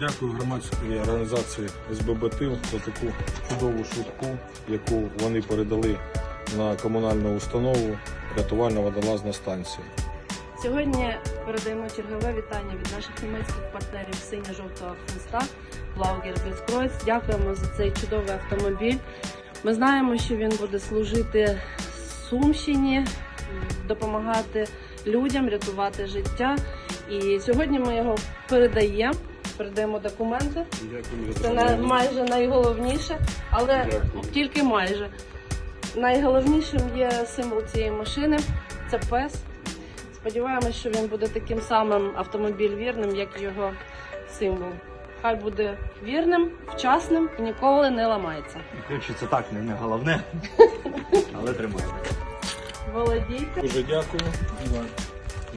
Дякую громадській організації СББ «Тил» за таку чудову швидку, яку вони передали на комунальну установу рятувальна водолазна станція. Сьогодні передаємо чергове вітання від наших німецьких партнерів синьо-жовтого хреста Безкройц. Дякуємо за цей чудовий автомобіль. Ми знаємо, що він буде служити Сумщині, допомагати людям, рятувати життя. І сьогодні ми його передаємо, передаємо документи. Це на- майже найголовніше, але Дякую. тільки майже. Найголовнішим є символ цієї машини це пес. Сподіваємось, що він буде таким самим автомобіль вірним, як його символ. Хай буде вірним, вчасним і ніколи не ламається. Це так, не, не головне. Але тримайте. Володійте. Дуже дякую.